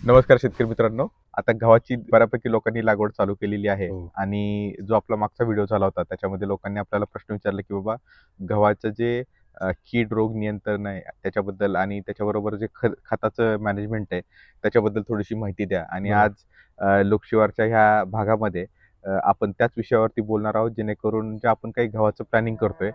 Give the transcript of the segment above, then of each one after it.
नमस्कार शेतकरी मित्रांनो आता गव्हाची बऱ्यापैकी लोकांनी लागवड चालू केलेली आहे हो. आणि जो आपला मागचा व्हिडिओ झाला होता त्याच्यामध्ये लोकांनी आपल्याला प्रश्न विचारला की बाबा गव्हाचं जे कीड रोग नियंत्रण आहे त्याच्याबद्दल आणि त्याच्याबरोबर जे ख खताचं मॅनेजमेंट आहे त्याच्याबद्दल थोडीशी माहिती द्या आणि. आज लोकशिवारच्या ह्या भागामध्ये आपण त्याच विषयावरती बोलणार आहोत जेणेकरून जे आपण काही गव्हाचं प्लॅनिंग करतोय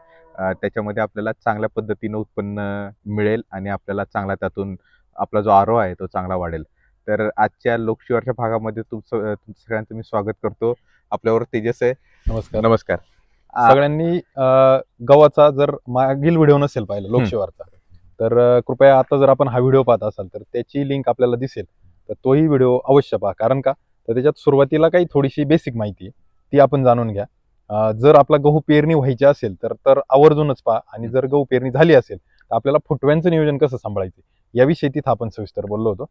त्याच्यामध्ये आपल्याला चांगल्या पद्धतीनं उत्पन्न मिळेल आणि आपल्याला चांगला त्यातून आपला जो आरो आहे तो चांगला वाढेल. तर आजच्या लोकशिवारच्या भागामध्ये तुमचं सगळ्यांचं मी स्वागत करतो. आपल्यावर तेजस आहे. नमस्कार. नमस्कार. सगळ्यांनी गव्हाचा जर मागील व्हिडिओ नसेल पाहिलं लोकशिवारचा तर कृपया आता जर आपण हा व्हिडिओ पाहत असाल तर त्याची लिंक आपल्याला दिसेल. तर तोही व्हिडिओ अवश्य पहा. कारण का? तर त्याच्यात सुरुवातीला काही थोडीशी बेसिक माहिती आहे. ती आपण जाणून घ्या. जर आपला गहू पेरणी व्हायची असेल तर तर आवर्जूनच पहा आणि जर गहू पेरणी झाली असेल तर आपल्याला फुटव्यांचं नियोजन कसं सांभाळायचं? याविषयी तिथं आपण सविस्तर बोललो होतो.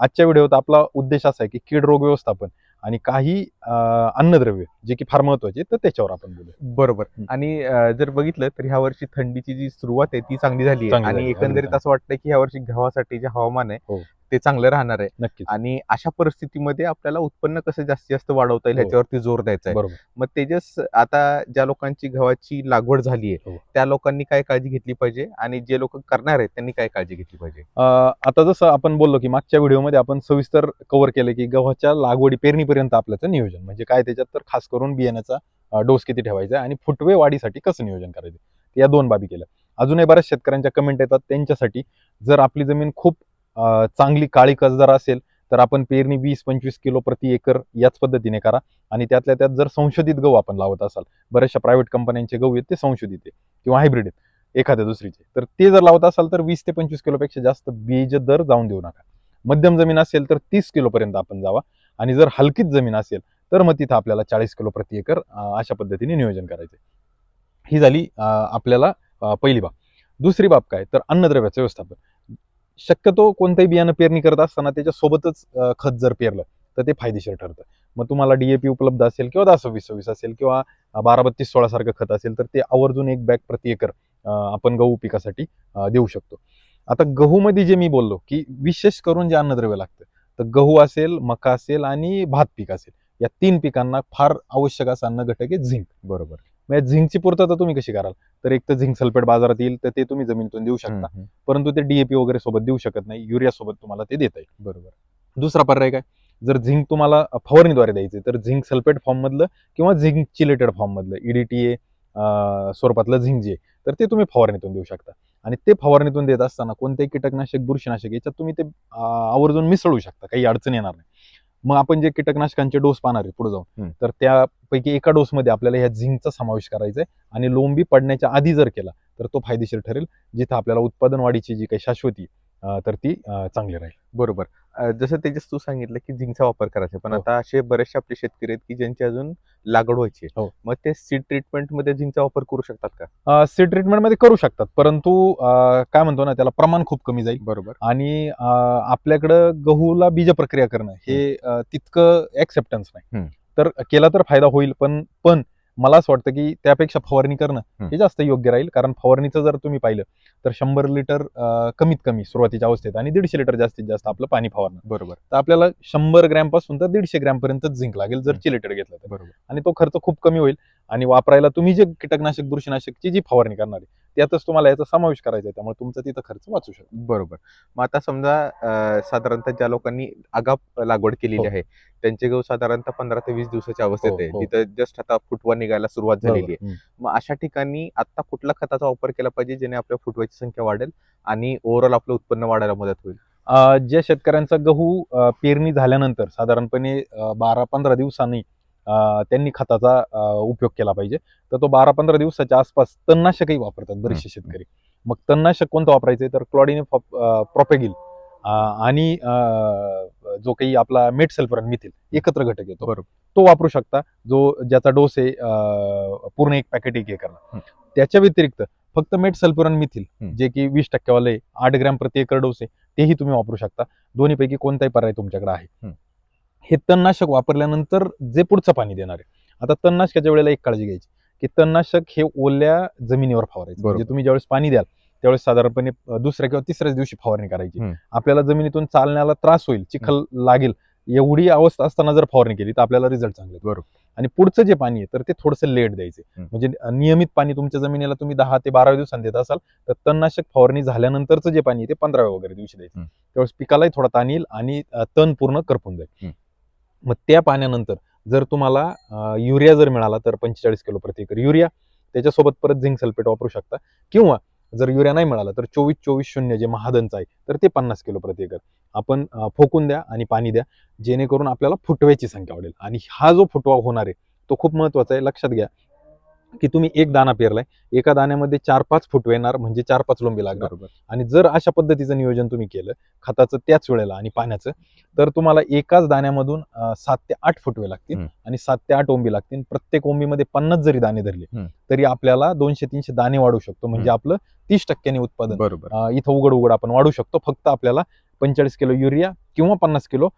आजच्या व्हिडिओत आपला उद्देश असा आहे की कीड रोग व्यवस्थापन आणि काही अन्नद्रव्य जे की फार महत्त्वाचे तर त्याच्यावर आपण बोलू बरोबर. हं. आणि जर बघितलं तर ह्या वर्षी थंडीची जी सुरुवात आहे ती चांगली झाली आणि एकंदरीत असं वाटतं की ह्या वर्षी गव्हासाठी जे हवामान हो. आहे ते चांगलं राहणार आहे. नक्कीच. आणि अशा परिस्थितीमध्ये आपल्याला उत्पन्न कसं जास्तीत जास्त वाढवता येईल हो. ह्याच्यावरती जोर द्यायचा आहे. बरोबर. मग तेजस आता ज्या लोकांची गव्हाची लागवड झाली आहे हो. त्या लोकांनी काय काळजी घेतली पाहिजे? आणि जे लोक करणार आहेत त्यांनी काय काळजी घेतली पाहिजे? अं, आता जसं आपण बोललो की मागच्या व्हिडिओमध्ये आपण सविस्तर कव्हर केलं की गव्हाच्या लागवडी पेरणीपर्यंत आपल्याचं नियोजन. म्हणजे काय त्याच्यात तर खास करून बियाण्याचा डोस किती ठेवायचा आहे आणि फुटवे वाढीसाठी कसं नियोजन करायचं? या दोन बाबी केल्या. अजूनही बऱ्याच शेतकऱ्यांच्या कमेंट येतात. त्यांच्यासाठी जर आपली जमीन खूप चांगली काळी कसदार असेल तर आपण पेरणी वीस पंचवीस किलो प्रति एकर याच पद्धतीने करा. आणि त्यातल्या त्यात जर संशोधित गहू आपण लावत असाल बऱ्याचशा प्रायव्हेट कंपन्यांचे गहू आहेत ते संशोधित आहे किंवा हायब्रिड आहेत एखाद्या दुसरीचे. तर ते जर लावत असाल तर वीस ते पंचवीस किलोपेक्षा जास्त बीज दर जाऊन देऊ नका. मध्यम जमीन असेल तर तीस किलोपर्यंत आपण जावा. आणि जर हलकीच जमीन असेल तर मग तिथं आपल्याला चाळीस किलो प्रति एकर अशा पद्धतीने नियोजन करायचं ही झाली आपल्याला पहिली बाब. दुसरी बाब काय? तर अन्नद्रव्याचं व्यवस्थापन. शक्यतो कोणतंही बियाणं पेरणी करत असताना त्याच्यासोबतच खत जर पेरलं तर ते फायदेशीर ठरतं. मग तुम्हाला डीएपी उपलब्ध असेल किंवा दहा सव्वीस सव्वीस असेल किंवा बारा बत्तीस सोळा सारखं खत असेल तर ते आवर्जून एक बॅग प्रति एकर आपण गहू पिकासाठी देऊ शकतो. आता गहूमध्ये जे मी बोललो की विशेष करून जे अन्नद्रव्य लागतं तर गहू असेल मका असेल आणि भात पीक असेल या तीन पिकांना फार आवश्यक असा अन्न घटक आहे झिंक. बरोबर. म्हणजे झिंकची पूर्तता तुम्ही कशी कराल? तर एक तर झिंक सल्फेट बाजारात येईल तर ते तुम्ही जमिनीतून देऊ शकता. परंतु ते डीएपी वगैरे सोबत देऊ शकत नाही युरिया सोबत तुम्हाला ते देता येईल. बरोबर. दुसरा पर्याय काय? जर झिंक तुम्हाला फवारणीद्वारे द्यायचे तर झिंक सल्फेट फॉर्म मधलं किंवा झिंक चिलेटेड फॉर्म मधलं E ईडीटीए स्वरूपातलं झिंक जे तर ते तुम्ही फवारणीतून देऊ शकता. आणि ते फवारणीतून देत असताना कोणतेही कीटकनाशक बुरशीनाशक याच्यात तुम्ही ते आवर्जून मिसळू शकता काही अडचण येणार नाही. मग आपण जे कीटकनाशकांचे डोस पाहणार आहे पुढे जाऊन. तर त्यापैकी एका डोसमध्ये आपल्याला ह्या झिंकचा समावेश करायचा आहे आणि लोंबी पडण्याच्या आधी जर केला तर तो फायदेशीर ठरेल जिथं आपल्याला उत्पादन वाढीची जी काही शाश्वती तर ती चांगली राहील बरोबर जसं तेजस तू सांगितलं की झिंकचा वापर करायचा पण हो. आता असे बरेचसे आपले शेतकरी आहेत की ज्यांची अजून लागवड व्हायची आहे. हो. मग ते सीड ट्रीटमेंटमध्ये झिंकचा वापर करू शकतात का सीड ट्रीटमेंटमध्ये करू शकतात परंतु अं, काय म्हणतो ना त्याला प्रमाण खूप कमी जाईल बरोबर आणि अं, आपल्याकडं गहूला बीज प्रक्रिया करणं हे अं, तितकं ऍक्सेप्टन्स नाही हम्म. तर केला तर फायदा होईल पण पण मला असं वाटतं की त्यापेक्षा फवारणी करणं. हे. जास्त योग्य राहील. कारण फवारणीचं जर तुम्ही पाहिलं तर शंभर लिटर कमीत कमी सुरुवातीच्या अवस्थेत आणि दीडशे लिटर जास्तीत जास्त आपलं पाणी फवारणं. बरोबर. तर आपल्याला शंभर ग्रॅमपासून तर दीडशे ग्रॅम पर्यंत झिंक लागेल जर. चिलेटेड घेतलं तर. बरोबर. आणि तो खर्च खूप कमी होईल आणि वापरायला तुम्ही जे कीटकनाशक बुरशीनाशकची जी फवारणी करणार आहे त्यातच तुम्हाला याचा समावेश करायचा आहे त्यामुळे तुमचा तिथं खर्च वाचू शकतो बरोबर मग आता समजा साधारणतः ज्या लोकांनी आगाप लागवड केलेली हो. आहे त्यांचे गहू साधारणतः पंधरा ते वीस दिवसाच्या अवस्थेत हो, आहे हो. जिथं जस्ट आता फुटवा निघायला सुरुवात झालेली आहे. मग अशा ठिकाणी आता कुठल्या खताचा वापर केला पाहिजे जेणे आपल्या फुटव्याची संख्या वाढेल आणि ओव्हरऑल आपलं उत्पन्न वाढायला मदत होईल ज्या शेतकऱ्यांचा गहू पेरणी झाल्यानंतर साधारणपणे बारा पंधरा दिवसांनी त्यांनी खताचा उपयोग केला पाहिजे तर तो बारा पंधरा दिवसाच्या आसपास तणनाशकही वापरतात बरेचसे. शेतकरी मग तणनाशक कोणतं वापरायचं तर क्लॉडिने प्रोपेगिल आणि जो काही आपला मेट सल्फर आणि मिथिल एकत्र घटक येतो बरोबर. तो वापरू शकता जो ज्याचा डोस आहे पूर्ण एक पॅकेट एक एकर हम्म. त्याच्या व्यतिरिक्त फक्त मेट सल्फर आणि मिथिल. जे की वीस टक्केवाले आठ ग्रॅम प्रति एकर डोस आहे तेही तुम्ही वापरू शकता दोन्हीपैकी कोणताही पर्याय तुमच्याकडे आहे. हे तणनाशक वापरल्यानंतर जे पुढचं पाणी देणार आहे आता तणनाशकाच्या वेळेला एक काळजी घ्यायची की तणनाशक हे ओल्या जमिनीवर फवारायचं बरोबर. म्हणजे तुम्ही ज्यावेळेस पाणी द्याल त्यावेळेस साधारणपणे अं, दुसऱ्या किंवा तिसऱ्याच दिवशी फवारणी करायची हम्म. आपल्याला जमिनीतून चालण्याला त्रास होईल चिखल लागेल एवढी अवस्था असताना जर फवारणी केली तर आपल्याला रिझल्ट चांगले येतील. बरोबर. आणि पुढचं जे पाणी आहे तर ते थोडंसं लेट द्यायचे हम्म. म्हणजे नियमित पाणी तुमच्या जमिनीला तुम्ही दहा ते बारा दिवसांनी देत असाल तर तणनाशक फवारणी झाल्यानंतरचं जे पाणी आहे ते पंधराव्या वगैरे दिवशी द्यायचं हम्म. त्यावेळेस पिकालाही थोडा ताण येईल आणि अं, तण पूर्ण करपून जाईल हम्म. मग त्या पाण्यानंतर जर तुम्हाला युरिया जर मिळाला तर पंचेचाळीस किलो प्रति एकर. युरिया त्याच्यासोबत परत झिंक सल्फेट वापरू शकता. किंवा जर युरिया नाही मिळाला तर चोवीस चोवीस शून्य जे महादनचं आहे तर ते पन्नास किलो प्रति एकर. आपण फोकून द्या आणि पाणी द्या जेणेकरून आपल्याला फुटव्याची संख्या वाढेल. आणि हा जो फुटवा होणार आहे तो खूप महत्त्वाचा आहे. लक्षात घ्या की तुम्ही एक दाना पेरलाय एका दाण्यामध्ये चार पाच फुटवे येणार म्हणजे चार पाच लोंबी लागणार. आणि जर अशा पद्धतीचं नियोजन तुम्ही केलं खताचं त्याच वेळेला आणि पाण्याचं तर तुम्हाला एकाच दाण्यामधून सात ते आठ फुटवे लागतील. आणि सात ते आठ ओंबी लागतील. प्रत्येक ओंबीमध्ये पन्नास जरी दाणे धरले. तरी आपल्याला दोनशे तीनशे दाणे वाढू शकतो. म्हणजे आपलं तीस टक्क्यांनी उत्पादन. बरोबर. इथं उघड उघड आपण वाढू शकतो. फक्त आपल्याला पंचेचाळीस किलो युरिया किंवा पन्नास किलो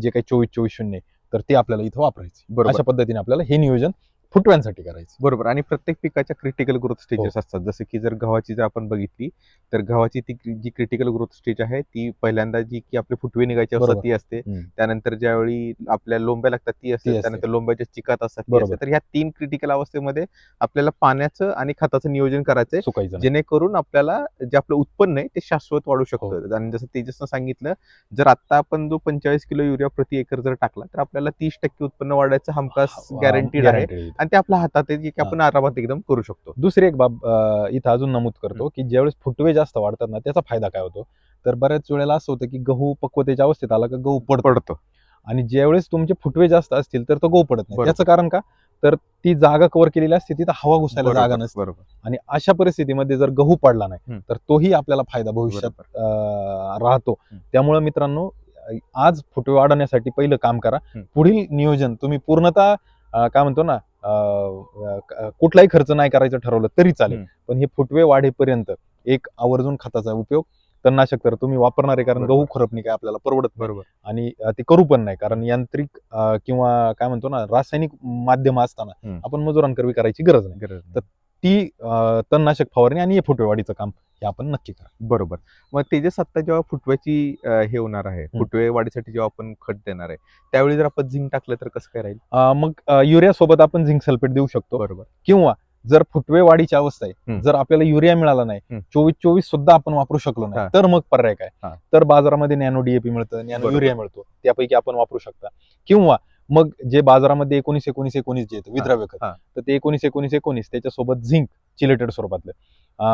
जे काही चोवीस चोवीस शून्य तर ते आपल्याला इथं वापरायचे. अशा पद्धतीने आपल्याला हे नियोजन फुटव्यांसाठी करायचं बरोबर आणि प्रत्येक पिकाच्या क्रिटिकल ग्रोथ. स्टेजेस असतात जसं की जर गव्हाची जर आपण बघितली तर गव्हाची ती जी क्रिटिकल ग्रोथ स्टेज आहे ती पहिल्यांदा जी की आपले फुटवे निघायची असतात. ती असते. त्यानंतर ज्यावेळी आपल्या लोंब्या लागतात ती असते. त्यानंतर लोंब्याच्या चिकात असतात तर ह्या तीन क्रिटिकल अवस्थेमध्ये आपल्याला पाण्याचं आणि खताचं नियोजन करायचंय. जेणेकरून आपल्याला जे आपलं उत्पन्न आहे ते शाश्वत वाढू हो. शकतं आणि जसं तेजसनं सांगितलं जर आता आपण जो पंचेचाळीस किलो युरिया प्रति एकर जर टाकला तर आपल्याला तीस टक्के उत्पन्न वाढायचं हमखास गॅरंटीड आहे. आणि ते आपल्या हातात आहे की आपण आरामात एकदम करू शकतो. दुसरी एक बाब इथं अजून नमूद करतो की ज्यावेळेस फुटवे जास्त वाढतात ना त्याचा फायदा काय होतो? तर बऱ्याच वेळेला असं होतं की गहू पक्वतेच्या अवस्थेत आला का गहू पडतो. पडतो. आणि ज्यावेळेस तुमचे फुटवे जास्त असतील तर तो गहू पडत नाही. त्याचं कारण का? तर ती जागा कव्हर केलेली असते तिथं हवा घुसायला जागा नसते. बरोबर. आणि अशा परिस्थितीमध्ये जर गहू पडला नाही. तर तोही आपल्याला फायदा भविष्यात राहतो. त्यामुळे मित्रांनो आज फुटवे वाढवण्यासाठी पहिलं काम करा. पुढील नियोजन तुम्ही पूर्णतः काय म्हणतो ना कुठलाही खर्च नाही करायचं ठरवलं तरी चालेल. पण हे फुटवे वाढेपर्यंत एक आवर्जून खताचा उपयोग तणनाशक तर तुम्ही वापरणार आहे कारण. गहू खरपणी काय आपल्याला परवडत बरोबर आणि ते करू पण नाही कारण यांत्रिक किंवा काय म्हणतो ना रासायनिक माध्यम असताना. आपण मजूरांकरवी करायची गरज नाही गरज तर ती तणनाशक फवारणी आणि फुटवेवाडीचं काम हे आपण नक्की करा बरोबर मग तेजस आता जेव्हा फुटव्याची हे होणार आहे फुटवे वाढीसाठी जेव्हा आपण खत देणार आहे त्यावेळी जर आपण झिंक टाकलं तर कसं काय राहील मग युरिया सोबत आपण झिंक सल्फेट देऊ शकतो बरोबर किंवा जर फुटवे वाढीची अवस्था आहे. जर आपल्याला युरिया मिळाला नाही. चोवीस चोवीस सुद्धा आपण वापरू शकलो. नाही तर मग पर्याय काय. तर बाजारामध्ये नॅनो डीएपी मिळतं नॅनो. युरिया मिळतो त्यापैकी आपण वापरू शकता किंवा मग जे बाजारामध्ये एकोणीस एकोणीस एकोणीस जे येतं विद्राव्य खत. तर ते एकोणीस एकोणीस एकोणीस त्याच्यासोबत झिंक चिलेटेड स्वरूपातलं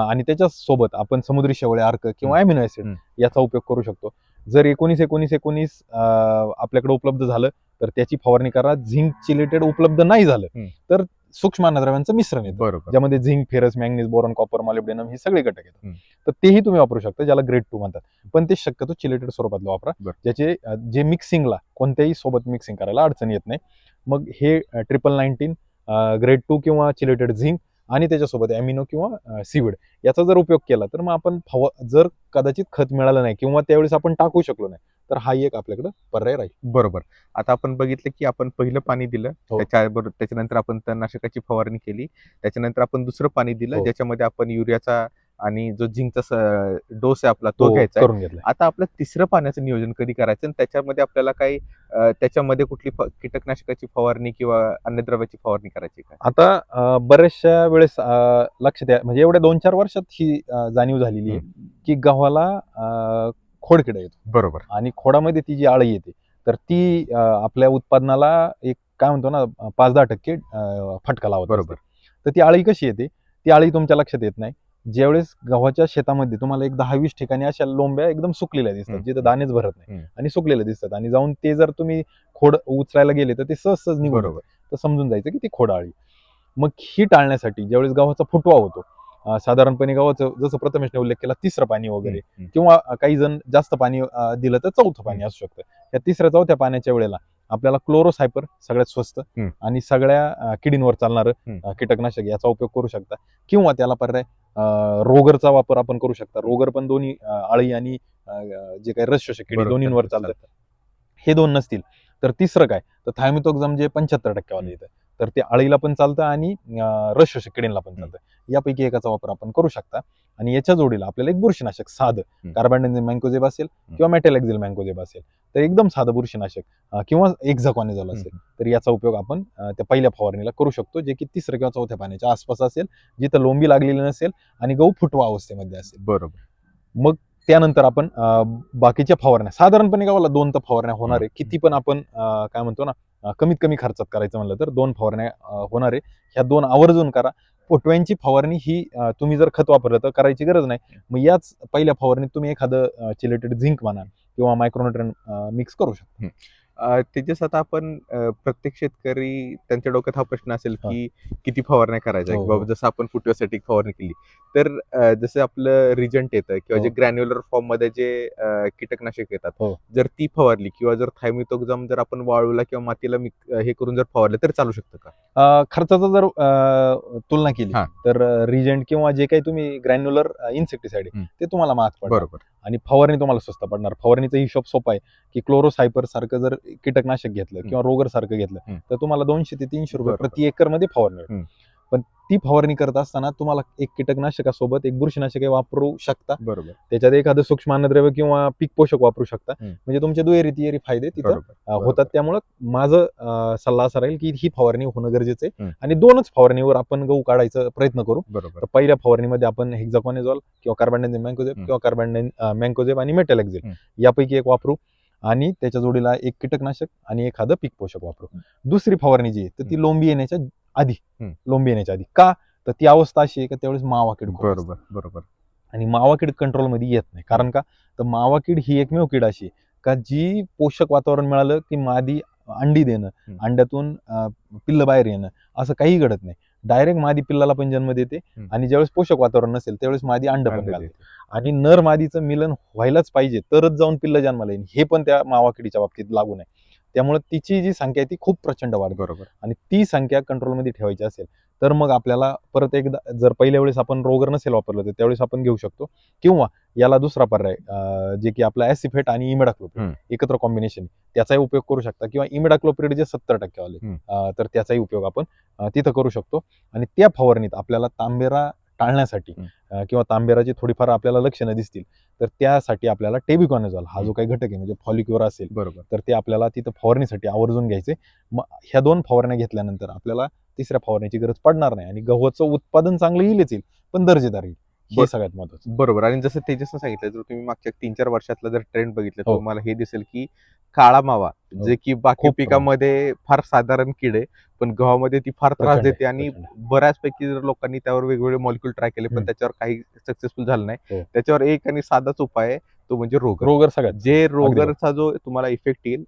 आणि त्याच्या सोबत आपण समुद्री शेवळे अर्क किंवा अॅमिनो ऍसिड. याचा उपयोग करू शकतो जर एकोणीस एकोणीस एकोणीस आपल्याकडे उपलब्ध झालं तर त्याची फवारणी करा झिंक चिलेटेड उपलब्ध नाही झालं. तर सूक्ष्म अन्नद्रव्यांचं मिश्रण येतं. बरोबर. ज्यामध्ये zinc ferrous manganese boron copper molybdenum हे सगळे घटक येतात. तर तेही तुम्ही वापरू शकता ज्याला ग्रेड टू म्हणतात. पण ते शक्यतो चिलेटेड स्वरूपातलं वापरा. ज्याचे जे मिक्सिंगला कोणत्याही सोबत मिक्सिंग करायला अडचण येत नाही. मग हे ट्रिपल नाईन्टीन ग्रेड टू किंवा चिलेटेड झिंक आणि त्याच्यासोबत अॅमिनो किंवा सीविड याचा जर उपयोग केला तर मग आपण फव जर कदाचित खत मिळालं नाही किंवा त्यावेळेस आपण टाकू शकलो नाही तर हा एक आपल्याकडे पर्याय राहील बरोबर आता आपण बघितलं की आपण पहिलं पाणी दिलं हो. त्याच्याबरोबर त्याच्यानंतर आपण तणनाशकाची फवारणी केली त्याच्यानंतर आपण दुसरं पाणी दिलं हो. ज्याच्यामध्ये आपण युरियाचा आणि जो झिंकचा डोस आहे आपला तो तो घ्यायचा. करून घेतला आता आपलं तिसरं पाण्याचं नियोजन कधी करायचं? आणि त्याच्यामध्ये आपल्याला काही त्याच्यामध्ये कुठली कीटकनाशकाची फवारणी किंवा अन्नद्रव्याची फवारणी करायची का? आता बऱ्याचशा वेळेस अं, लक्षात या म्हणजे एवढ्या दोन चार वर्षात ही जाणीव झालेली आहे की गव्हाला खोडकिडा येतो. बरोबर. आणि खोडामध्ये ती जी आळी येते तर ती आपल्या उत्पादनाला एक काय म्हणतो ना पाच दहा टक्के फटका लावत बरोबर. तर ती आळी कशी येते? ती आळी तुमच्या लक्षात येत नाही. ज्यावेळेस गव्हाच्या शेतामध्ये तुम्हाला एक दहा वीस ठिकाणी अशा लोंब्या एकदम सुकलेल्या दिसतात. जिथं दाणेच भरत नाही. आणि सुकलेल्या दिसतात आणि जाऊन ते जर तुम्ही खोड उचलायला गेले तर ते सहज सहज निघून. तर समजून जायचं की ती खोड आळी मग ही टाळण्यासाठी ज्यावेळेस गव्हाचा फुटवा होतो साधारणपणे गव्हाचं जसं प्रथमेशने उल्लेख केला तिसरं पाणी वगैरे. किंवा काही जण जास्त पाणी दिलं तर चौथं पाणी असू शकतं या तिसऱ्या चौथ्या पाण्याच्या वेळेला आपल्याला क्लोरोसायपर सगळ्यात स्वस्त. आणि सगळ्या किडींवर चालणारं कीटकनाशक याचा उपयोग करू शकता किंवा त्याला पर्याय रोगरचा वापर आपण करू शकता. रोगर पण दोन्ही आळी आणि जे काही रस शोषक किडी दोन्हींवर चालतात. हे दोन नसतील. तर तिसरं काय? तर थायमिथोक्झम जे पंच्याहत्तर टक्केवाले येतं. तर ते आळीला पण चालतं आणि रस किडींना पण चालतं. यापैकी एकाचा वापर आपण करू शकता. आणि याच्या जोडीला आपल्याला एक बुरशीनाशक साधं हम्म. कार्बन मँकोजेब असेल किंवा मेटॅलेक्झिल मँकोजेब असेल तर एकदम साधं बुरशीनाशक किंवा एक्झाकॉनिझॉल असेल तर याचा उपयोग आपण त्या पहिल्या फवारणीला करू शकतो जे की तिसऱ्या किंवा चौथ्या पाण्याच्या आसपास असेल जिथं लोंबी लागलेली नसेल आणि गहू फुटवा अवस्थेमध्ये असेल. बरोबर. मग त्यानंतर आपण बाकीच्या फवारण्या साधारणपणे गावाला दोन तर फवारण्या होणार आहे. किती पण आपण काय म्हणतो ना कमीत कमी खर्चात करायचं म्हणलं तर दोन फवारण्या होणार आहे. ह्या दोन आवर्जून करा. फुटव्यांची फवारणी ही तुम्ही जर खत वापरलं तर करायची गरज नाही. मग याच पहिल्या फवारणीत तुम्ही एखादं चिलेटेड झिंक म्हणा किंवा मायक्रोन्युट्रन मिक्स करू शकता. अ, त्याच्यास आता आपण प्रत्येक शेतकरी त्यांच्या डोक्यात हा प्रश्न असेल. की किती फवारण्या करायच्या हो, बाबा हो. जसं आपण फुटव्यासाठी एक फवारणी केली तर जसं आपलं रिजंट येतं किंवा जे हो. ग्रॅन्युलर फॉर्ममध्ये जे कीटकनाशक येतात. जर ती फवारली किंवा जर थायमिथोक्झाम जर आपण वाळूला किंवा मातीला हे करून जर फवारलं तर चालू शकतं का खर्चाचा जर तुलना केली. तर रिजंट किंवा जे काही तुम्ही ग्रॅन्युलर इन्सेक्टिसाइड. ते तुम्हाला महाग बरोबर आणि फवारणी तुम्हाला स्वस्त पडणार फवारणीचा हिशोब सोपा आहे की क्लोरोसायपर सारखं जर कीटकनाशक घेतलं किंवा रोगर सारखं घेतलं. तर तुम्हाला दोनशे ते तीनशे रुपये. प्रति एकरमध्ये फवारणी. पण ती फवारणी करत असताना तुम्हाला एक कीटकनाशकासोबत एक बुरशीनाशक वापरू शकता बरोबर त्याच्यात एखादं सूक्ष्म अन्नद्रव्य किंवा पीक पोषक वापरू शकता. म्हणजे तुमचे दुहेरी तिहेरी फायदे तिथं होतात त्यामुळं माझं सल्ला असा राहील की ही फवारणी होणं गरजेचं आहे. आणि दोनच फवारणीवर आपण गहू काढायचा प्रयत्न करू बरोबर तर पहिल्या फवारणीमध्ये आपण हेक्झाकॉनिझॉल किंवा कार्बन. किंवा कार्बन मँकोजेब आणि मेटॅलेक्झिल हम्म. यापैकी एक वापरू आणि त्याच्या जोडीला एक कीटकनाशक आणि एखादं पीक पोषक वापरू. दुसरी फवारणी जी आहे तर ती. लोंबी येण्याच्या आधी. लोंबी येण्याच्या आधी का तर ती अवस्था अशी आहे की त्यावेळेस मावा किड. बरोबर बरोबर आणि मावा कीड कंट्रोलमध्ये येत नाही कारण का तर मावा कीड ही एकमेव कीड अशी आहे का जी पोषक वातावरण मिळालं की मादी अंडी देणं. अंड्यातून पिल्ल बाहेर येणं असं काही घडत नाही डायरेक्ट मादी पिल्लाला पण जन्म देते. आणि ज्यावेळेस पोषक वातावरण नसेल त्यावेळेस मादी अंड पण घालते. आणि नर मादीचं मिलन व्हायलाच पाहिजे तरच जाऊन पिल्ल जन्माला येईल हे पण त्या मावा किडीच्या बाबतीत लागू नये. त्यामुळे तिची जी संख्या आहे ती खूप प्रचंड वाढते. बरोबर. आणि ती संख्या कंट्रोलमध्ये ठेवायची असेल तर मग आपल्याला परत एकदा जर पहिल्या वेळेस आपण रोगर नसेल वापरलं तर त्यावेळेस आपण घेऊ शकतो. किंवा याला दुसरा पर्याय जे की आपला ऍसिफेट आणि इमिडाक्लोप्रिड. एकत्र कॉम्बिनेशन त्याचाही उपयोग करू शकता. किंवा इमिडाक्लोप्रिड जे सत्तर टक्केवाले हम्म. अं, तर त्याचाही उपयोग आपण तिथं करू शकतो. आणि त्या फवारणीत आपल्याला तांबेरा टाळण्यासाठी किंवा तांबेराची थोडीफार आपल्याला लक्षणं दिसतील तर त्यासाठी आपल्याला टेबिकॉनेझॉल हा जो. काही घटक आहे म्हणजे फॉलिक्युरा असेल बरोबर. तर ते आपल्याला तिथं फवारणीसाठी आवर्जून घ्यायचे. मग ह्या दोन फवारण्या घेतल्यानंतर आपल्याला तिसऱ्या फवारण्याची गरज पडणार नाही आणि गव्हाचं उत्पादन चांगलं येईलच येईल पण दर्जेदार येईल. हे सगळ्यात महत्वाचं बरोबर. आणि जसं तेजसनं सांगितलं जर तुम्ही मागच्या तीन चार वर्षातला जर ट्रेंड बघितलं तर. तुम्हाला हे दिसेल की काळा मावा हो. जे की बाकी पिकामध्ये फार साधारण कीड आहे पण गव्हामध्ये ती फार त्रास देते आणि. बऱ्याचपैकी जर लोकांनी त्यावर वेगवेगळे मॉलिक्युल ट्राय केले पण. त्याच्यावर काही सक्सेसफुल झालं नाही हो. त्याच्यावर एक आणि साधाच उपाय आहे तो म्हणजे रोग रोगर सगळ्यात जे रोगरचा जो तुम्हाला इफेक्ट येईल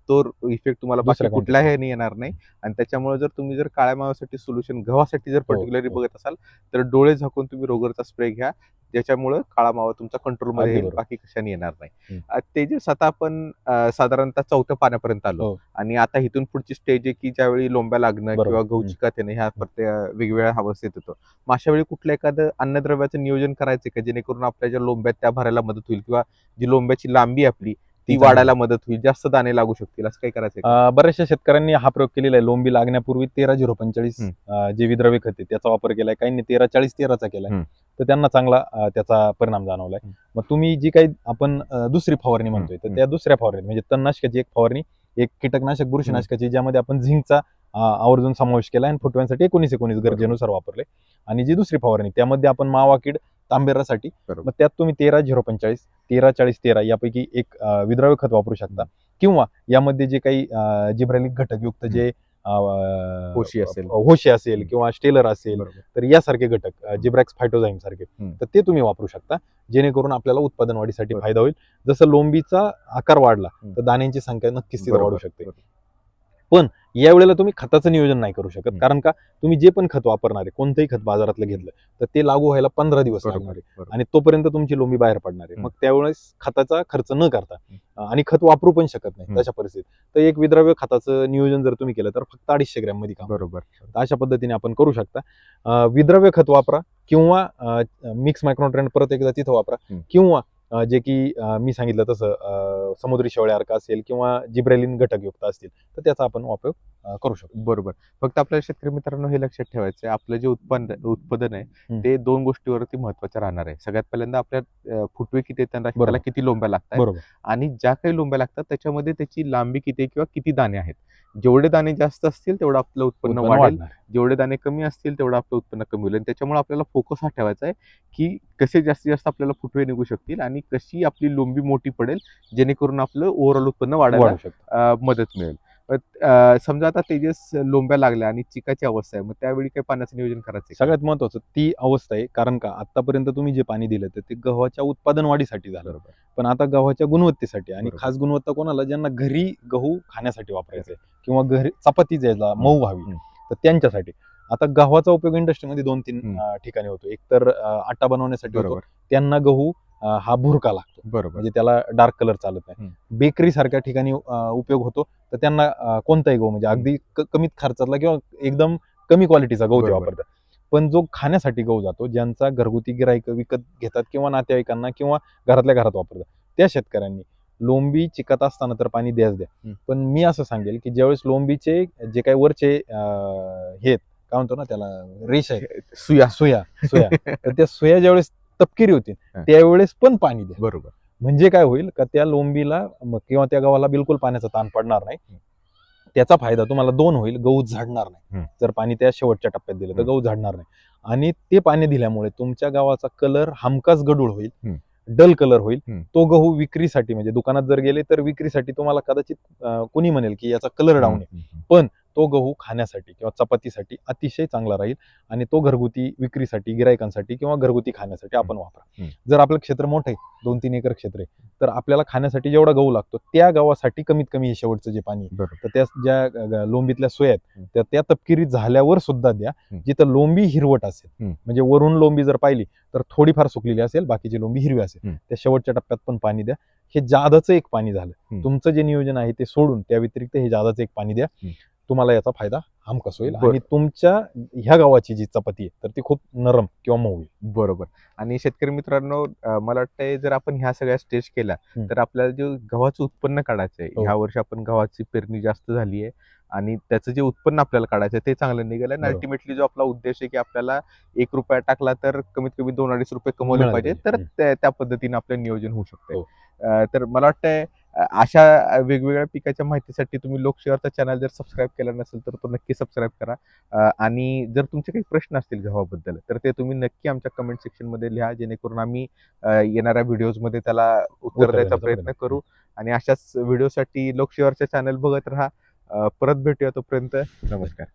तो इफेक्ट तुम्हाला बाकी कुठल्याही ह्याने येणार नाही आणि त्याच्यामुळे जर तुम्ही जर काळ्या मावासाठी सोल्युशन गव्हासाठी जर पर्टिक्युलरली हो. बघत असाल तर डोळे झाकून तुम्ही रोगरचा स्प्रे घ्या ज्याच्यामुळे काळा मावा तुमचा कंट्रोलमध्ये येईल. बाकी कशाने येणार नाही. अं, तेजस आता आपण साधारणतः चौथ्या पाण्यापर्यंत आलो हो. आणि आता इथून पुढची स्टेज आहे की ज्यावेळी लोंब्या लागणं. किंवा गहू. चिकात येणं ह्या प्रत्येक वेगवेगळ्या अवस्थेत येतो मग अशा वेळी कुठलं एखादं अन्नद्रव्याचं नियोजन करायचं का जेणेकरून आपल्या ज्या लोंब्यात त्या भरायला मदत होईल किंवा जी लोंब्याची लांबी आपली ती. वाढायला मदत होईल जास्त दाणे लागू शकतील असं काही करायचं बऱ्याचशा शेतकऱ्यांनी हा प्रयोग केलेला आहे लोंबी लागण्यापूर्वी तेरा झिरो पंचेचाळीस. जे विद्रव्य खत आहे त्याचा वापर केलाय काहींनी तेरा चाळीस तेराचा केलाय. तर त्यांना चांगला त्याचा परिणाम जाणवलाय. मग तुम्ही जी काही आपण दुसरी फवारणी म्हणतोय तर. त्या दुसऱ्या फवारणीत म्हणजे तणनाशकाची एक फवारणी एक कीटकनाशक बुरशीनाशकाची ज्यामध्ये आपण झिंकचा आवर्जून समावेश केला आणि फुटव्यांसाठी एकोणीस एकोणीस. गरजेनुसार वापरले आणि जी दुसरी फवारणी त्यामध्ये आपण मावा कीड तांबेरासाठी. मग त्यात तुम्ही तेरा झिरो पंचेचाळीस तेरा चाळीस तेरा यापैकी एक विद्राव्य खत वापरू शकता किंवा यामध्ये जे काही जिब्रॅलिक घटकयुक्त जे होशी असेल. होशी असेल. किंवा स्टेलर असेल. तर यासारखे घटक जिब्रॅक्स फायटोझाईम सारखे. तर ते तुम्ही वापरू शकता जेणेकरून आपल्याला उत्पादन वाढीसाठी. फायदा होईल जसं लोंबीचा आकार वाढला. तर दाण्यांची संख्या नक्कीच वाढू शकते बरोबर. या वेळेला तुम्ही खताचं नियोजन नाही करू शकत. कारण का तुम्ही जे पण खत वापरणार आहे कोणतंही खत बाजारातलं घेतलं तर ते लागू व्हायला पंधरा दिवस लागणार आहे. आणि तोपर्यंत तुमची लोंबी बाहेर पडणार आहे. मग त्यावेळेस खताचा खर्च न करता आणि खत वापरू पण शकत नाही. तशा परिस्थितीत तर एक विद्रव्य खताचं नियोजन जर तुम्ही केलं तर फक्त अडीचशे ग्रॅममध्ये काम बरोबर अशा पद्धतीने आपण करू शकता विद्रव्य खत वापरा किंवा मिक्स मायक्रोन्युट्रंट परत एकदा तिथं वापरा. किंवा जे की मी सांगितलं तसं समुद्री शेवळे अर्क असेल किंवा जिब्रेलिन घटकयुक्त असतील तर त्याचा आपण उपयोग करू शकतो. बरोबर. फक्त आपल्या शेतकरी मित्रांनो हे लक्षात ठेवायचं आहे आपलं जे उत्पन्न उत्पादन आहे. ते दोन गोष्टीवरती महत्वाचं राहणार आहे. सगळ्यात पहिल्यांदा आपल्या फुटवे किती त्यांना. त्याला किती लोंब्या लागतात आणि ज्या काही लोंब्या लागतात त्याच्यामध्ये त्याची लांबी किती किंवा किती दाणे आहेत. जेवढे दाणे जास्त असतील तेवढं आपलं उत्पन्न वाढेल. जेवढे दाणे कमी असतील तेवढं आपलं उत्पन्न कमी होईल. आणि त्याच्यामुळे आपल्याला फोकस हा ठेवायचा आहे की कसे जास्तीत जास्त आपल्याला फुटवे निघू शकतील आणि कशी आपली लोंबी मोठी पडेल जेणेकरून आपलं ओव्हरऑल उत्पन्न वाढायला मदत मिळेल. समजा आता तेजस लोंब्या लागल्या आणि चिकाची अवस्था आहे मग त्यावेळी काय पाण्याचं नियोजन करायचं आहे? सगळ्यात महत्वाचं ती अवस्था आहे कारण का आतापर्यंत तुम्ही जे पाणी दिलं तर ते गव्हाच्या उत्पादन वाढीसाठी झालं पण आता गव्हाच्या गुणवत्तेसाठी आणि. खास गुणवत्ता कोणाला ज्यांना घरी गहू खाण्यासाठी वापरायचे किंवा घरी चपाती ज्याला मऊ व्हावी. तर त्यांच्यासाठी. आता गव्हाचा उपयोग इंडस्ट्रीमध्ये दोन तीन ठिकाणी होतो. एक तर आटा बनवण्यासाठी होतो. त्यांना गहू हा भुरका लागतो. बरोबर. म्हणजे त्याला डार्क कलर चालत नाही. बेकरी सारख्या ठिकाणी उपयोग होतो. तर त्यांना कोणताही गहू म्हणजे अगदी कमीत खर्चातला किंवा एकदम कमी क्वालिटीचा गहू ते. वापरतात. पण जो खाण्यासाठी गहू जातो ज्यांचा घरगुती गिराईक विकत घेतात किंवा नातेवाईकांना किंवा घरातल्या घरात वापरतात त्या शेतकऱ्यांनी लोंबी चिकत असताना तर पाणी द्याच द्या. पण मी असं सांगेल की ज्यावेळेस लोंबीचे जे काही वरचे हे काय म्हणतो ना त्याला रेष आहे सुया. Soya soya. तर त्या सोया ज्यावेळेस तपकिरी होतील हा. त्यावेळेस पण पाणी द्या. बरोबर. म्हणजे काय होईल का त्या लोंबीला किंवा त्या गव्हाला बिलकुल पाण्याचा ताण पडणार नाही त्याचा फायदा तुम्हाला दोन होईल गहू झाडणार नाही. जर पाणी त्या शेवटच्या टप्प्यात दिलं तर. गहू झाडणार नाही आणि ते पाणी दिल्यामुळे तुमच्या गावाचा कलर हमखास गडूळ होईल. डल कलर होईल. तो गहू विक्रीसाठी म्हणजे दुकानात जर गेले तर विक्रीसाठी तुम्हाला कदाचित कुणी म्हणेल की याचा कलर डाऊन आहे हम्म. तो गहू खाण्यासाठी किंवा चपातीसाठी अतिशय चांगला राहील आणि तो घरगुती विक्रीसाठी गिरायकांसाठी किंवा घरगुती खाण्यासाठी आपण वापरा. जर आपलं क्षेत्र मोठं आहे दोन तीन एकर क्षेत्र आहे तर आपल्याला खाण्यासाठी जेवढा गहू लागतो त्या गव्हासाठी कमीत कमी हे शेवटचं जे पाणी तर त्या ज्या लोंबीतल्या सोया आहेत. त्या त्या तपकिरी झाल्यावर सुद्धा द्या. जिथं लोंबी हिरवट असेल. म्हणजे वरून लोंबी जर पाहिली तर थोडीफार सुकलेली असेल बाकीची लोंबी हिरवी असेल. त्या शेवटच्या टप्प्यात पण पाणी द्या हे जादाचं एक पाणी झालं. तुमचं जे नियोजन आहे ते सोडून त्या व्यतिरिक्त हे जादाचं एक पाणी द्या. तुम्हाला याचा फायदा हमखास होईल बरं. आणि तुमच्या ह्या गावाची जी चपाती आहे तर ती खूप नरम किंवा मऊ होईल बरोबर आणि शेतकरी मित्रांनो अं, मला वाटतंय जर आपण ह्या सगळ्या स्टेज केल्या हम्म. तर आपल्याला जे गव्हाचं उत्पन्न काढायचं आहे हो. ह्या वर्षी आपण गव्हाची पेरणी जास्त झाली आहे आणि त्याचं जे उत्पन्न आपल्याला काढायचं आहे ते चांगलं निघालं आणि बरोबर. अल्टिमेटली जो आपला उद्देश आहे की आपल्याला एक रुपया टाकला तर कमीत कमी दोन अडीच रुपये कमवले मिळाले पाहिजे पाहिजे. तर हम्म. त्या त्या पद्धतीने आपलं नियोजन होऊ शकतंय हो. अं, तर मला वाटतंय अशा वेगवेगळ्या पिकाच्या माहितीसाठी तुम्ही लोकशिवारचा चॅनल जर सबस्क्राईब केला नसेल तर तो नक्की सबस्क्राईब करा. आणि जर तुमचे काही प्रश्न असतील गव्हाबद्दल तर ते तुम्ही नक्की आमच्या कमेंट सेक्शनमध्ये लिहा जेणेकरून आम्ही येणाऱ्या व्हिडिओजमध्ये त्याला उत्तर द्यायचा प्रयत्न करू. आणि अशाच व्हिडिओसाठी लोकशिवारच्या चॅनल बघत राहा. परत भेटूया तोपर्यंत. नमस्कार.